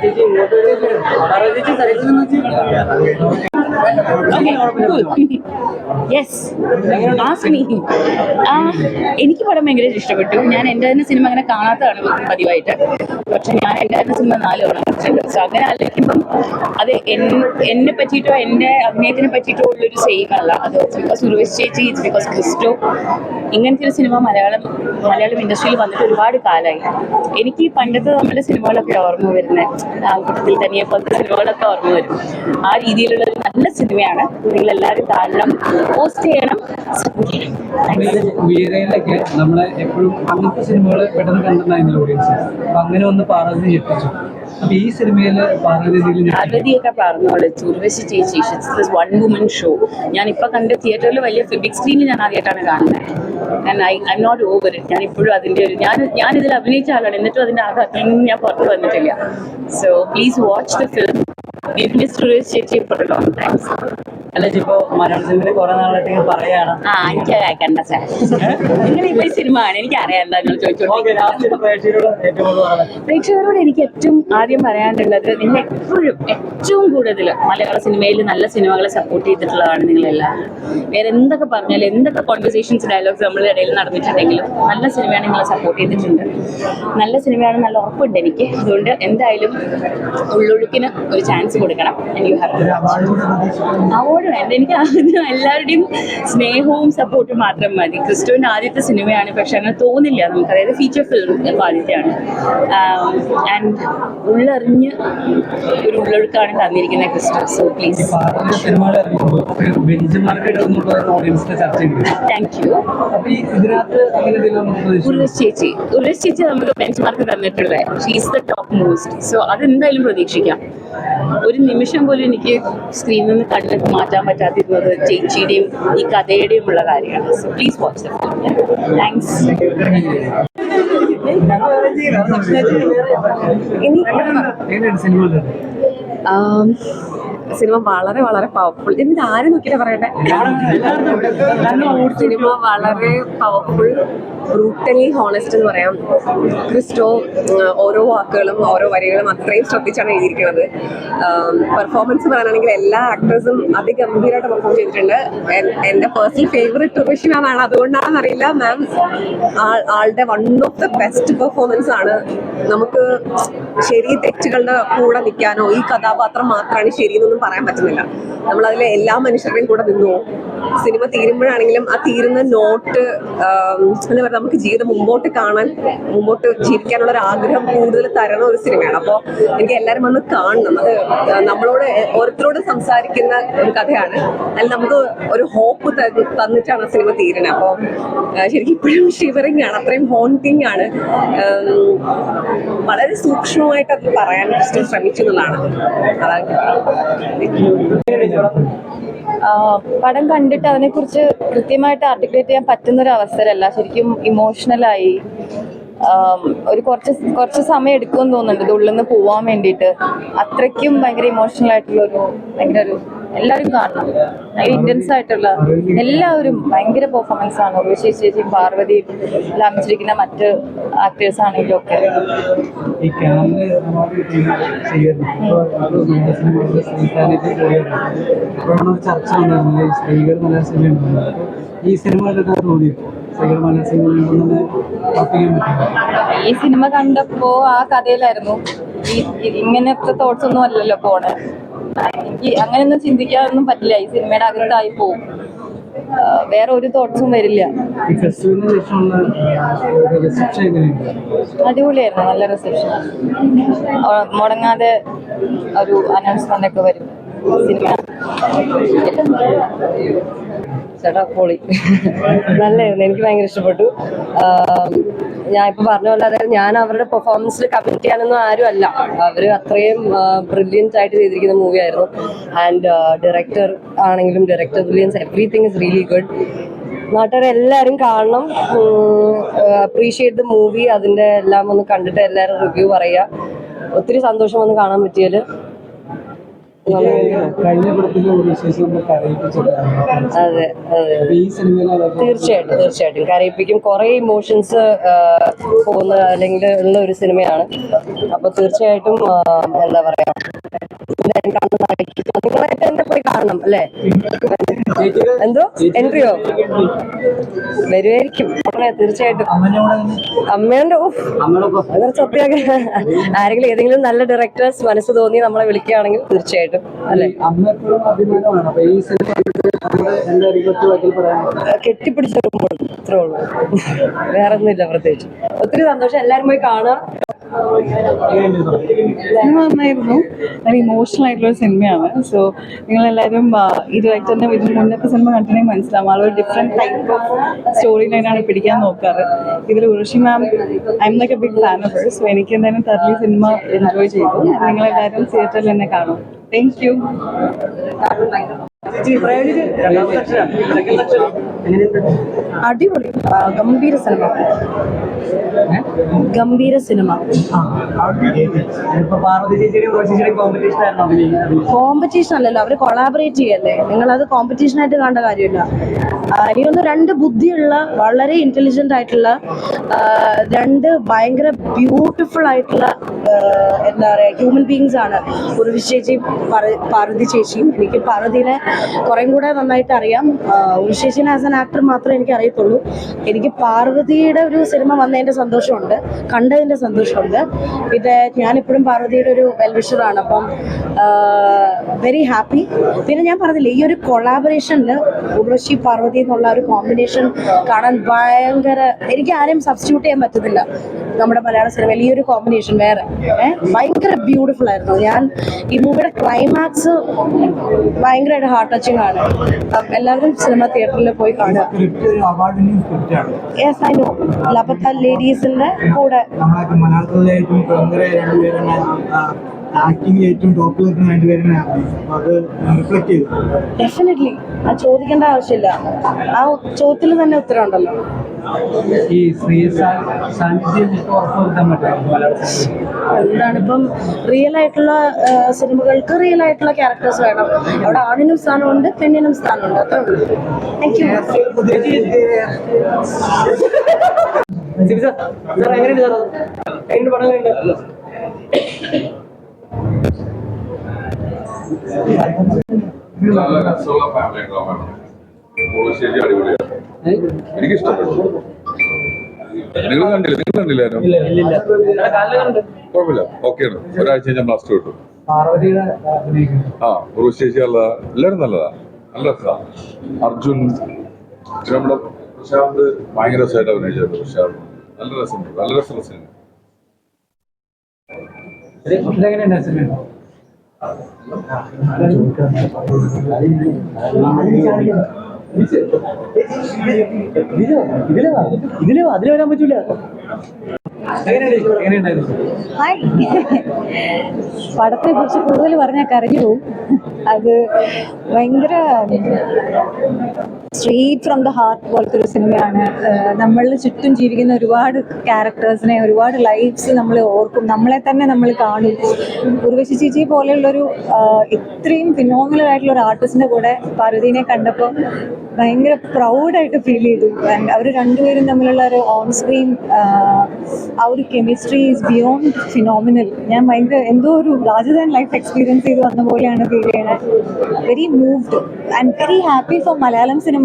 ചേച്ചി ഇങ്ങോട്ട് ചേച്ചി സൈഡിൽ നിന്ന് ചേച്ചി യെസ് എനിക്ക് പടം ഭയങ്കര ഇഷ്ടപ്പെട്ടു. ഞാൻ എന്റെ തന്നെ സിനിമ അങ്ങനെ കാണാത്തതാണ് പതിവായിട്ട്. പക്ഷെ ഞാൻ എന്റെ തന്നെ സിനിമ നാല് തവണ കണ്ടിട്ടുണ്ട്. സോ അങ്ങനെ ആലോചിക്കുമ്പം അത് എന്നെ പറ്റിയിട്ടോ എന്റെ അഭിനയത്തിനെ പറ്റിയിട്ടോ ഉള്ളൊരു സെയിം അല്ല. അത് ബിക്കോസ് സുരേഷ് ചേച്ചി ഇറ്റ്സ് ബിക്കോസ് ക്രിസ്റ്റോ. ഇങ്ങനത്തെ ഒരു സിനിമ മലയാളം മലയാളം ഇൻഡസ്ട്രിയിൽ വന്നിട്ട് ഒരുപാട് കാലമായി എനിക്ക് പണ്ടത്തെ നമ്മുടെ സിനിമകളൊക്കെ ഓർമ്മ വരുന്നത്. ആൾക്കൂട്ടത്തിൽ തനിയെ പോലത്തെ സിനിമകളൊക്കെ ഓർമ്മ വരും. ആ രീതിയിലുള്ള ഒരു നല്ല സിനിമയാണ്. നിങ്ങൾ എല്ലാവരും കാണണം പോസ്റ്റ് ചെയ്യണം നമ്മളെ എപ്പോഴും അങ്ങനത്തെ സിനിമകൾ പെട്ടെന്ന് കണ്ടിട്ടുണ്ടായിരുന്നില്ല ഓഡിയൻസ് അപ്പൊ അങ്ങനെ ഒന്ന് പാർവതി അപ്പൊ ഈ ഉർവശി ചേച്ചി വൺ വുമൻ ഷോ ഞാൻ ഇപ്പൊ കണ്ട തിയേറ്ററിൽ വലിയ ബിഗ് സ്ക്രീനിൽ ഞാൻ ആദ്യമായിട്ടാണ് കാണുന്നത്. And I I not over it ഞാൻ ഇപ്പോഴും അതിന്റെ ഒരു ഞാൻ ഞാൻ ഇതിൽ അഭിനയിച്ച ആളാണ്. എന്നിട്ടും അതിന്റെ ആഘാതത്തിൽ നിന്ന് ഞാൻ പുറത്ത് വന്നിട്ടില്ല. So please watch the film We've missed relationship for a long time. So അല്ല ഇപ്പൊ മലയാള സിനിമയിൽ കുറെ നാളായിട്ട് ഇങ്ങനെ പറയാണ് ആ എനിക്ക് കേൾക്കണ്ട സാർ. നിങ്ങൾ ഇപ്പൊ എനിക്ക് അറിയാം എന്താ നിങ്ങൾ ചോദിച്ചോളൂ ലാസ്റ്റ് പ്രേക്ഷകരോട് എനിക്ക് ഏറ്റവും ആദ്യം പറയാനുള്ളത് നിങ്ങൾ എപ്പോഴും ഏറ്റവും കൂടുതൽ മലയാള സിനിമയിൽ നല്ല സിനിമകളെ സപ്പോർട്ട് ചെയ്തിട്ടുള്ളതാണ് നിങ്ങളെല്ലാം വേറെ എന്തൊക്കെ പറഞ്ഞാലും എന്തൊക്കെ കോൺവെർസേഷൻസ് ഡയലോഗ്സ് നമ്മളുടെ ഇടയിൽ നടന്നിട്ടുണ്ടെങ്കിലും നല്ല സിനിമയാണ് നിങ്ങളെ സപ്പോർട്ട് ചെയ്തിട്ടുണ്ട്. നല്ല സിനിമയാണ് നല്ല ഉറപ്പുണ്ട് എനിക്ക്. അതുകൊണ്ട് എന്തായാലും ഉള്ളൊഴുക്കിന് ഒരു ചാൻസ് കൊടുക്കണം. ഹാവ് അവാർഡ് വേണ്ട എനിക്ക് ആദ്യം എല്ലാവരുടെയും സ്നേഹവും സപ്പോർട്ടും മാത്രം മതി. ക്രിസ്തുവിന്റെ ആദ്യത്തെ സിനിമയാണ് പക്ഷെ അങ്ങനെ തോന്നില്ല നമുക്ക്. അതായത് ഫീച്ചർ ഫിലിം ആദ്യത്തെയാണ്. ആൻഡ് ഉള്ളറിഞ്ഞ് ഒരു ഉള്ളൊഴുക്കാണ് തന്നിരിക്കുന്നത് Christo so please thank you Urvashi ചേച്ചി. ഉർവശി ചേച്ചി നമുക്ക് ബെഞ്ച് മാർക്ക് തന്നിട്ടുള്ളത്. She's the top most so അതെന്തായാലും പ്രതീക്ഷിക്കാം. ഒരു നിമിഷം പോലും എനിക്ക് സ്ക്രീനിൽ നിന്ന് കണ്ണിൽ മാറ്റാൻ പറ്റാതിരുന്നത് ചേച്ചിയുടെയും ഈ കഥയുടെയും ഉള്ള കാര്യമാണ്. So please watch the film thanks ഇനി സിനിമ വളരെ വളരെ പവർഫുൾ എന്നിട്ട് ആരെ നോക്കിയിട്ട് പറയട്ടെ? സിനിമ വളരെ പവർഫുൾ ബ്രൂട്ടലി ഹോണസ്റ്റ് എന്ന് പറയാം. ക്രിസ്റ്റോ ഓരോ വാക്കുകളും ഓരോ വരികളും അത്രയും ശ്രദ്ധിച്ചാണ് എഴുതിയിരിക്കുന്നത്. പെർഫോമൻസ് പറയാനാണെങ്കിൽ എല്ലാ ആക്ടേഴ്സും അതിഗംഭീരമായിട്ട് പെർഫോം ചെയ്തിട്ടുണ്ട്. എൻ- എന്റെ പേഴ്സണൽ ഫേവറേറ്റ് ഉർവശി മാം ആണ്. അതുകൊണ്ടാണെന്ന് അറിയില്ല. മാം ആളുടെ one of the best performance ആണ്. നമുക്ക് ശരി തെറ്റുകളുടെ കൂടെ നിൽക്കാനോ ഈ കഥാപാത്രം മാത്രമാണ് ശരി എന്നൊന്നും പറയാൻ പറ്റുന്നില്ല. നമ്മളതിലെ എല്ലാ മനുഷ്യരുടെയും കൂടെ നിന്നു സിനിമ തീരുമ്പോഴാണെങ്കിലും ആ തീരുന്ന നോട്ട് എന്താ പറയുക നമുക്ക് ജീവിതം മുമ്പോട്ട് കാണാൻ മുമ്പോട്ട് ജീവിക്കാനുള്ള ഒരു ആഗ്രഹം കൂടുതൽ തരുന്ന ഒരു സിനിമയാണ്. അപ്പോൾ എനിക്ക് എല്ലാവരും വന്ന് കാണണം. അത് നമ്മളോട് ഓരോരുത്തരോട് സംസാരിക്കുന്ന ഒരു കഥയാണ്. അതിൽ നമുക്ക് ഒരു ഹോപ്പ് തന്നിട്ടാണ് ആ സിനിമ തീരുന്നത്. അപ്പോൾ ശരിക്കും ഇപ്പോഴും ഷിവറിങ് ആണ്. അത്രയും ഹോണ്ടിങ് ആണ്. വളരെ സൂക്ഷ്മമായിട്ട് അത് പറയാൻ ശ്രമിക്കുന്നതാണ് അതാണ്. പടം കണ്ടിട്ട് അതിനെക്കുറിച്ച് കൃത്യമായിട്ട് ആർട്ടിക്കുലേറ്റ് ചെയ്യാൻ പറ്റുന്ന ഒരു അവസരമല്ല. ശരിക്കും ഇമോഷണലായി ഒരു കുറച്ച് കുറച്ച് സമയം എടുക്കുമെന്ന് തോന്നുന്നുണ്ട്. ഉള്ളിൽ നിന്ന് പോവാൻ വേണ്ടിയിട്ട്. അത്രയ്ക്കും ഭയങ്കര ഇമോഷണൽ ആയിട്ടുള്ള ഒരു ഭയങ്കര ഒരു എല്ലാവരും കാണണം. ഭയങ്കര ഇന്റൻസ് ആയിട്ടുള്ള എല്ലാവരും ഭയങ്കര പെർഫോമൻസ് ആണ്. ഉർവശി ചേച്ചിയും പാർവതിയും ലാഭിച്ചിരിക്കുന്ന മറ്റ് ആക്ടേഴ്സ് ആണെങ്കിലും ഒക്കെ. ഈ ചർച്ച സ്ത്രീകൾ മലയാള സിനിമ ഈ ഈ കണ്ടപ്പോ ആ കഥയിലായിരുന്നു. ഇങ്ങനത്തെ തോട്ട്സ് ഒന്നും അല്ലല്ലോ പോണെ. എനിക്ക് അങ്ങനെയൊന്നും ചിന്തിക്കാനൊന്നും പറ്റില്ല. ഈ സിനിമയുടെ അകത്തായി പോകും. വേറെ ഒരു തോട്ട്സും വരില്ല. അടിപൊളിയായിരുന്നു. നല്ല റിസപ്ഷൻ മുടങ്ങാതെ ഒരു അനൗൺസ്മെന്റ് ഒക്കെ വരും. സിനിമ ചേട്ടാ പൊളി. നല്ലായിരുന്നു എനിക്ക് ഭയങ്കര ഇഷ്ടപ്പെട്ടു. ഞാൻ ഇപ്പൊ പറഞ്ഞ പോലെ അതായത് ഞാൻ അവരുടെ പെർഫോമൻസിൽ കമന്റ് ചെയ്യാനൊന്നും ആരും അല്ല അവർ അത്രയും ബ്രില്യന്റ് ആയിട്ട് ചെയ്തിരിക്കുന്ന മൂവി ആയിരുന്നു. ആൻഡ് ഡയറക്ടർ ആണെങ്കിലും director brilliance everything is really good നാട്ടുകാരെല്ലാവരും കാണണം. അപ്രീഷിയേറ്റ് ദ മൂവി അതിന്റെ എല്ലാം ഒന്ന് കണ്ടിട്ട് എല്ലാവരും റിവ്യൂ പറയുക. ഒത്തിരി സന്തോഷം വന്ന് കാണാൻ പറ്റിയാൽ അതെ അതെ. തീർച്ചയായിട്ടും തീർച്ചയായിട്ടും. കരയിപ്പിക്കും. കുറെ ഇമോഷൻസ് പോകുന്ന അല്ലെങ്കിൽ ഉള്ള ഒരു സിനിമയാണ്. അപ്പൊ തീർച്ചയായിട്ടും എന്താ പറയാ നിങ്ങളായിട്ട് തന്നെ പോയി കാണണം അല്ലേ? എന്തോ? എൻട്രിയോ? വരുമായിരിക്കും ഉടനെ തീർച്ചയായിട്ടും. ഓഹ് അങ്ങനെ സത്യാഗ്രഹം ആരെങ്കിലും ഏതെങ്കിലും നല്ല ഡയറക്ടേഴ്സ് മനസ്സ് തോന്നി നമ്മളെ വിളിക്കുകയാണെങ്കിൽ തീർച്ചയായിട്ടും. അല്ലെ? കെട്ടിപ്പിടിച്ചെടുക്കുമ്പോൾ ഇത്രേ ഉള്ളൂ. വേറെ ഒന്നുമില്ല പ്രത്യേകിച്ച്. ഒത്തിരി സന്തോഷം. എല്ലാവരും പോയി കാണുക. സിനിമ നന്നായിരുന്നു. നല്ല ഇമോഷണൽ ആയിട്ടുള്ള സിനിമയാണ് സോ നിങ്ങളെല്ലാവരും ഈ ഡയറക്ടറിന്റെ ഇതിന് മുന്നത്തെ സിനിമ കണ്ടിട്ടുണ്ടെങ്കിൽ മനസ്സിലാവും. ആളൊരു ഡിഫറെന്റ് ടൈപ്പ് ഓഫ് സ്റ്റോറി ലൈനാണ് പിടിക്കാൻ നോക്കാറ്. ഇതിൽ Urvashi ma'am I'm like a big fan of so എനിക്ക് എന്തായാലും തർലി സിനിമ എൻജോയ് ചെയ്തു. നിങ്ങളെല്ലാവരും തിയേറ്ററിൽ തന്നെ കാണും. താങ്ക് യു അടിപൊളി. ഗംഭീര സിനിമ. ഗംഭീര സിനിമ. കോമ്പറ്റീഷൻ അല്ലല്ലോ അവർ കൊളാബറേറ്റ് ചെയ്യല്ലേ? നിങ്ങൾ അത് കോമ്പറ്റീഷൻ ആയിട്ട് കണ്ട കാര്യമില്ല. എനിക്കൊന്ന് രണ്ട് ബുദ്ധിയുള്ള വളരെ ഇന്റലിജന്റ് ആയിട്ടുള്ള രണ്ട് ഭയങ്കര ബ്യൂട്ടിഫുൾ ആയിട്ടുള്ള എന്താ പറയാ ഹ്യൂമൻ ബീങ്സ് ആണ് ഒരു പാർവ- പാർവതി ചേച്ചിയും എനിക്ക് പാർവതിനെ കുറേ കൂടെ നന്നായിട്ട് അറിയാം. ഉർവി ആസ് എൻ ആക്ടർ മാത്രമേ എനിക്ക് അറിയത്തുള്ളൂ എനിക്ക് പാർവതിയുടെ ഒരു സിനിമ വന്നതിന്റെ സന്തോഷമുണ്ട്. കണ്ടതിന്റെ സന്തോഷമുണ്ട്. പിന്നെ ഞാനിപ്പോഴും പാർവതിയുടെ ഒരു വെൽവിഷറാണ് അപ്പം വെരി ഹാപ്പി പിന്നെ ഞാൻ പറഞ്ഞില്ലേ ഈ ഒരു കൊളാബറേഷനിൽ ഉർവശി പാർവതി എന്നുള്ള ഒരു കോമ്പിനേഷൻ കാണാൻ ഭയങ്കര എനിക്ക് ആരെയും സബ്സ്റ്റിറ്റ്യൂട്ട് ചെയ്യാൻ പറ്റുന്നില്ല നമ്മുടെ മലയാള സിനിമയിൽ. ഈ ഒരു കോമ്പിനേഷൻ വേറെ. ഭയങ്കര ബ്യൂട്ടിഫുൾ ആയിരുന്നു. ഞാൻ ഈ മൂവിയുടെ ക്ലൈമാക്സ് ഭയങ്കരമായിട്ട് ഹാർട്ട് ടച്ചിങ് ആണ്. എല്ലാവരും സിനിമ തിയേറ്ററിൽ പോയി കാണുക. യെസ് ഐ നോ ലേഡീസിന്റെ കൂടെ. ആക്ടിംഗ് ഏറ്റവും ടോപ്പിൽ നിൽക്കുന്ന അത് റിഫ്ലക്ട് ചെയ്തു. ഡെഫിനറ്റ്ലി ആ ചോദിക്കേണ്ട ആവശ്യമില്ല. ആ ചോദ്യത്തിൽ തന്നെ ഉത്തരം ഉണ്ടല്ലോ ഈ സ്ത്രീ സാന്നിധ്യം ഉറപ്പുവരുത്താൻ പറ്റും മലയാള സിനിമയിൽ എന്താണ് റിയൽ ആയിട്ടുള്ള സിനിമകൾക്ക് റിയൽ ആയിട്ടുള്ള ക്യാരക്ടേഴ്സ് വേണം. അവിടെ ആണിനും സ്ഥാനമുണ്ട് പെണ്ണിനും സ്ഥാനമുണ്ട്. അത്രേ ഉള്ളൂ. താങ്ക് യു നല്ല രസമുള്ള ഫാമിലി ഡ്രാമയാണ് ശരി അടിപൊളിയാണ് എനിക്ക് ഇഷ്ടപ്പെട്ടു നിങ്ങൾ കണ്ടില്ല നിങ്ങൾ കണ്ടില്ലായിരുന്നു കുഴപ്പമില്ല ഓക്കെയാണ് ഒരാഴ്ച ഞാൻ ബ്ലാസ്റ്റ് കിട്ടും ആ ഉറുശേഷി അല്ല എല്ലാവരും നല്ലതാ നല്ല രസമാണ് അർജുൻ പിന്നെ നമ്മുടെ പ്രശാന്ത് ഭയങ്കര രസമായിട്ട് അഭിനയിച്ചു പ്രശാന്ത് നല്ല രസമുണ്ട് നല്ല രസമുള്ള സിനിമ ഇതെങ്ങനെയുണ്ട് സിനിമ അതിൽ വരാൻ പറ്റൂല പടത്തെ കുറിച്ച് കൂടുതൽ പറഞ്ഞാൽ കരഞ്ഞു അത് ഭയങ്കര സ്ട്രീറ്റ് ഫ്രം ദ ഹാർട്ട് പോലത്തെ ഒരു സിനിമയാണ് നമ്മളിൽ ചുറ്റും ജീവിക്കുന്ന ഒരുപാട് ക്യാരക്ടേഴ്സിനെ ഒരുപാട് ലൈഫ്സ് നമ്മൾ ഓർക്കും. നമ്മളെ തന്നെ നമ്മൾ കാണും. ഉർവശി ചേച്ചി പോലെയുള്ളൊരു ഇത്രയും ഫിനോമിനൽ ആയിട്ടുള്ള ഒരു ആർട്ടിസ്റ്റിന്റെ കൂടെ പാർവതീനെ കണ്ടപ്പോൾ ഭയങ്കര പ്രൗഡായിട്ട് ഫീൽ ചെയ്തു. അവർ രണ്ടുപേരും തമ്മിലുള്ള ഒരു ഓൺ സ്ക്രീൻ ആ ഒരു കെമിസ്ട്രി ഈസ് ബിയോണ്ട് ഫിനോമിനൽ ഞാൻ ഭയങ്കര എന്തോ ഒരു ലാർജർ ദാൻ ലൈഫ് എക്സ്പീരിയൻസ് ചെയ്ത് വന്ന പോലെയാണ് ഫീൽ ചെയ്യുന്നത് very moved and very happy for Malayalam cinema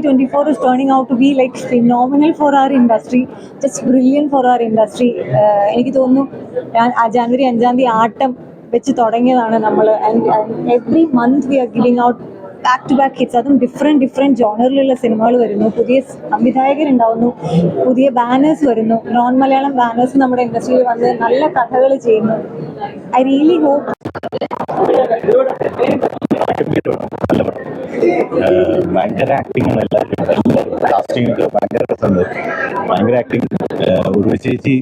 twenty four is turning out to be like nominal for our industry just brilliant for our industry എനിക്ക് തോന്നുന്നു ഞാൻ ജാനുവരി അഞ്ചാം തീയതി ആട്ടം വെച്ച് തുടങ്ങിയതാണ് നമ്മൾ every month we are giving out back to back hits അതും ഡിഫറെന്റ് ഡിഫറെന്റ് ജോണറിലുള്ള സിനിമകൾ വരുന്നു പുതിയ സംവിധായകരുണ്ടാവുന്നു പുതിയ ബാനേഴ്സ് വരുന്നു നോൺ മലയാളം ബാനേഴ്സ് നമ്മുടെ ഇൻഡസ്ട്രിയിൽ വന്ന് നല്ല കഥകൾ ചെയ്യുന്നു ഐ റിയലി ഹോപ്പ് ഭയങ്കര ആക്ടിങ് ആണ് എല്ലാവരും. എല്ലാവരും കാസ്റ്റിംഗ് ഒക്കെ ഭയങ്കര രസമുണ്ട്. ഭയങ്കര ആക്ടിങ് ഒരു ചേച്ചി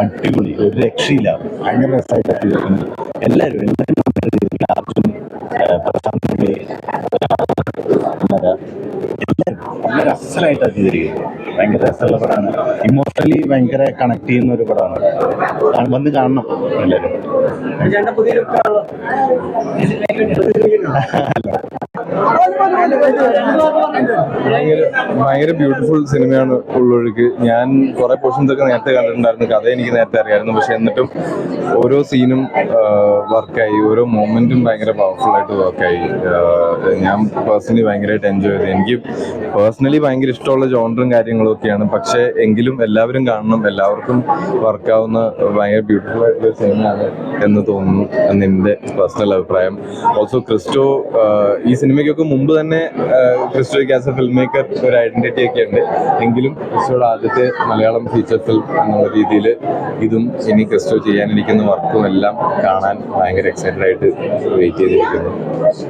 അടിപൊളി ഒരു രക്ഷയില്ല. ഭയങ്കര രസമായിട്ട് ചെയ്തിരിക്കുന്നത് എല്ലാവരും എല്ലാവരും ഭയങ്കര. അർജുൻ പ്രശാന്ത് വളരെ അസലായിട്ടാണ് ചെയ്തിരിക്കുന്നത് ഭയങ്കര രസമുള്ള പടമാണ്. ഇമോഷണലി ഭയങ്കര കണക്ട് ചെയ്യുന്ന ഒരു പടമാണ്. വന്ന് കാണണം എല്ലാവരും. ഭയങ്കര ബ്യൂട്ടിഫുൾ സിനിമയാണ് ഉള്ളൊഴുക്ക്. ഞാൻ കുറെ പോർഷൻസ് ഒക്കെ നേരത്തെ കണ്ടിട്ടുണ്ടായിരുന്നു. കഥ എനിക്ക് നേരത്തെ അറിയായിരുന്നു. പക്ഷെ എന്നിട്ടും ഓരോ സീനും വർക്കായി ഓരോ മൊമെന്റും ഭയങ്കര പവർഫുൾ ആയിട്ട് വർക്കായി ഞാൻ പേഴ്സണലി ഭയങ്കരമായിട്ട് എൻജോയ് ചെയ്തു. എനിക്ക് പേഴ്സണലി ഭയങ്കര ഇഷ്ടമുള്ള ജോണറും കാര്യങ്ങളും ഒക്കെയാണ്. പക്ഷെ എങ്കിലും എല്ലാവരും കാണണം. എല്ലാവർക്കും വർക്കാവുന്ന ഭയങ്കര ബ്യൂട്ടിഫുൾ ആയിട്ടുള്ള സിനിമയാണ് എന്ന് തോന്നുന്നു. എന്നെ എന്റെ പേഴ്സണൽ അഭിപ്രായം. ഓൾസോ ക്രിസ്റ്റോ ഈ സിനിമയ്ക്കൊക്കെ മുമ്പ് തന്നെ ആഹ് ക്രിസ്റ്റോയ്ക്ക് ആസ് എ ഫിലിം മേക്കർ ഒരു ഐഡന്റിറ്റി ഒക്കെ ഉണ്ട്. എങ്കിലും ക്രിസ്റ്റോയുടെ ആദ്യത്തെ മലയാളം ഫീച്ചർ ഫിലിം എന്നുള്ള രീതിയിൽ ഇതും ഇനി ക്രിസ്റ്റോ ചെയ്യാനിരിക്കുന്ന വർക്കും എല്ലാം കാണാൻ ഭയങ്കര എക്സൈറ്റഡ് ആയിട്ട് വെയിറ്റ് ചെയ്തിരിക്കുന്നു.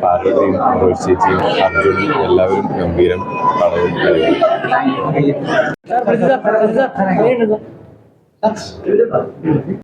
പാർവതിയും റോഹിത് ചേച്ചിയും അർജുനും എല്ലാവരും ഗംഭീരം പടവും.